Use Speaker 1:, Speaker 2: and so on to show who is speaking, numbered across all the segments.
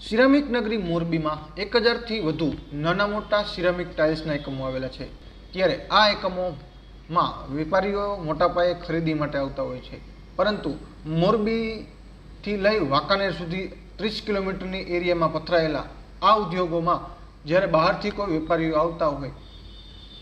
Speaker 1: Ceramic નગરી મોરબીમાં એક હજારથી વધુ નાના મોટા સિરામિક ટાઇલ્સના એકમો આવેલા છે. ત્યારે આ એકમોમાં વેપારીઓ મોટા પાયે ખરીદી માટે આવતા હોય છે. પરંતુ મોરબીથી લઈ વાંકાનેર સુધી ત્રીસ કિલોમીટરની એરિયામાં પથરાયેલા આ ઉદ્યોગોમાં જ્યારે બહારથી કોઈ વેપારીઓ આવતા હોય,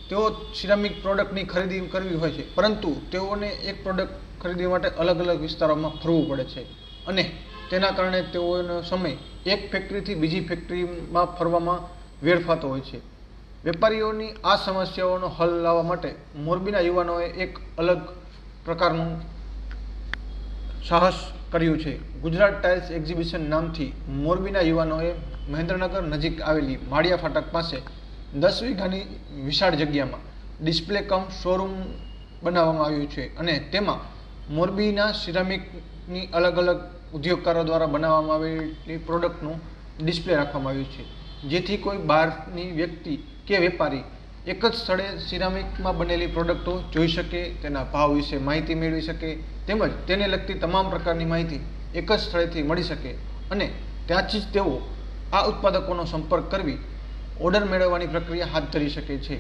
Speaker 1: તેઓ સિરામિક પ્રોડક્ટની ખરીદી કરવી હોય છે. પરંતુ તેઓને એક પ્રોડક્ટ ખરીદી માટે અલગ અલગ વિસ્તારોમાં ફરવું પડે છે. અને તેના કારણે તેઓનો સમય એક ફેક્ટરીથી બીજી ફેક્ટરીમાં ફરવામાં વેડફાતો હોય છે. વેપારીઓની આ સમસ્યાઓનો હલ લાવવા માટે મોરબીના યુવાનોએ એક અલગ પ્રકારનું સાહસ કર્યું છે. ગુજરાત ટાઇલ્સ એક્ઝિબિશન નામથી મોરબીના યુવાનોએ મહેન્દ્રનગર નજીક આવેલી માળિયા ફાટક પાસે દસ વીઘાની વિશાળ જગ્યામાં ડિસ્પ્લે કમ શોરૂમ બનાવવામાં આવ્યું છે અને તેમાં મોરબીના સિરામિકની અલગ અલગ ઉદ્યોગકારો દ્વારા બનાવવામાં આવેલી પ્રોડક્ટનું ડિસ્પ્લે રાખવામાં આવ્યું છે. જેથી કોઈ બહારની વ્યક્તિ કે વેપારી એક જ સ્થળે સિરામિકમાં બનેલી પ્રોડક્ટો જોઈ શકે, તેના ભાવ વિશે માહિતી મેળવી શકે, તેમજ તેને લગતી તમામ પ્રકારની માહિતી એક જ સ્થળેથી મળી શકે અને ત્યાંથી જ તેઓ આ ઉત્પાદકોનો સંપર્ક કરવી, ઓર્ડર મેળવવાની પ્રક્રિયા હાથ ધરી શકે છે.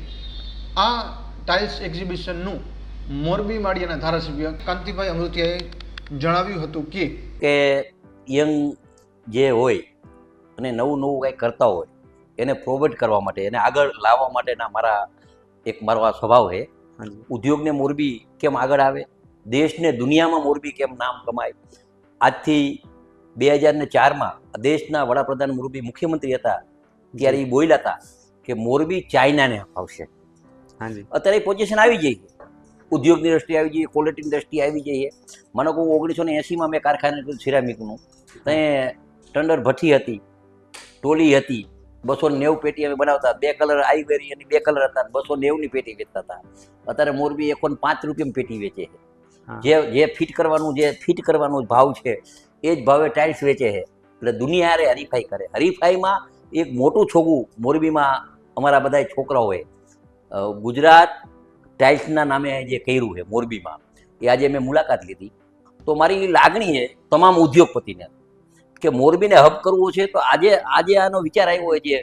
Speaker 1: આ ટાઇલ્સ એક્ઝિબિશનનું મોરબી માળિયાના ધારાસભ્ય કાંતિભાઈ અમૃતિયાએ જણાવ્યું હતું કે
Speaker 2: કે યંગ જે હોય અને નવું નવું કંઈ કરતા હોય એને પ્રોવેટ કરવા માટે એને આગળ લાવવા માટેના મારા એક મારો આ સ્વભાવ છે. ઉદ્યોગને મોરબી કેમ આગળ આવે? દેશને દુનિયામાં મોરબી કેમ નામ કમાય? આજથી બે હજાર ને ચારમાં દેશના વડાપ્રધાન મોરબી મુખ્યમંત્રી હતા ત્યારે એ બોલ્યા હતા કે મોરબી ચાઇનાને અપાવશે
Speaker 3: હાજી.
Speaker 2: અત્યારે પોઝિશન આવી જઈ ઉદ્યોગની દ્રષ્ટિએ આવી જઈએ ક્વોલિટીની દ્રષ્ટિએ આવી જઈએ. મને કહું ઓગણીસો ને એંસીમાં મેં કારખાને કર્યું સિરામિકનું ત્યાં ટંડર ભઠ્ઠી હતી ટોલી હતી બસો નેવું પેટી અમે બનાવતા બે કલર આઈવેરી અને બે કલર હતા બસો નેવની પેટી વેચતા હતા. અત્યારે મોરબી એકો ને પાંચ રૂપિયામાં પેટી વેચે છે. જે જે ફિટ કરવાનું જે ફિટ કરવાનો ભાવ છે એ જ ભાવે ટાઇલ્સ વેચે છે. એટલે દુનિયા હારે હરીફાઈ કરે. હરીફાઈમાં એક મોટું છોગું મોરબીમાં અમારા બધા છોકરાઓએ ગુજરાત ટાઇલ્સના નામે જે કર્યું છે મોરબીમાં, એ આજે મેં મુલાકાત લીધી. તો મારી લાગણી છે તમામ ઉદ્યોગપતિને કે મોરબીને હબ કરવો છે તો આજે આજે આનો વિચાર આવ્યો હોય જે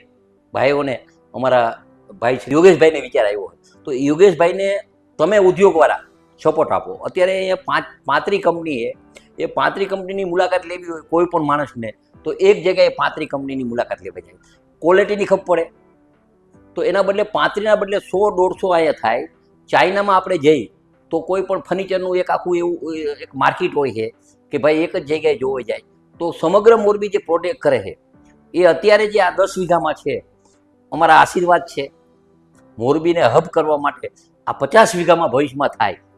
Speaker 2: ભાઈઓને, અમારા ભાઈ શ્રી યોગેશભાઈને વિચાર આવ્યો હોય. તો એ યોગેશભાઈને તમે ઉદ્યોગવાળા સપોર્ટ આપો. અત્યારે અહીંયા પાંચ, પાંત્રી કંપનીએ, એ પાંત્રી કંપનીની મુલાકાત લેવી હોય કોઈ પણ માણસને, તો એક જગ્યાએ પાંત્રી કંપનીની મુલાકાત લેવા જાય. ક્વોલિટીની ખબર પડે. તો એના બદલે પાંત્રીના બદલે સો, દોઢસો આયા થાય. ચાઇનામાં આપણે જઈ, તો કોઈ પણ ફર્નિચરનું એક આખું એવું, એક માર્કેટ હોય છે કે ભાઈ એક જ જગ્યાએ જોવા જાય. તો સમગ્ર મોરબી જે પ્રોડક્ટ કરે છે, એ અત્યારે જે આ દસ વીઘામાં છે, અમારા આશીર્વાદ છે. મોરબીને હબ કરવા માટે આ પચાસ વીઘામાં ભવિષ્યમાં થાય.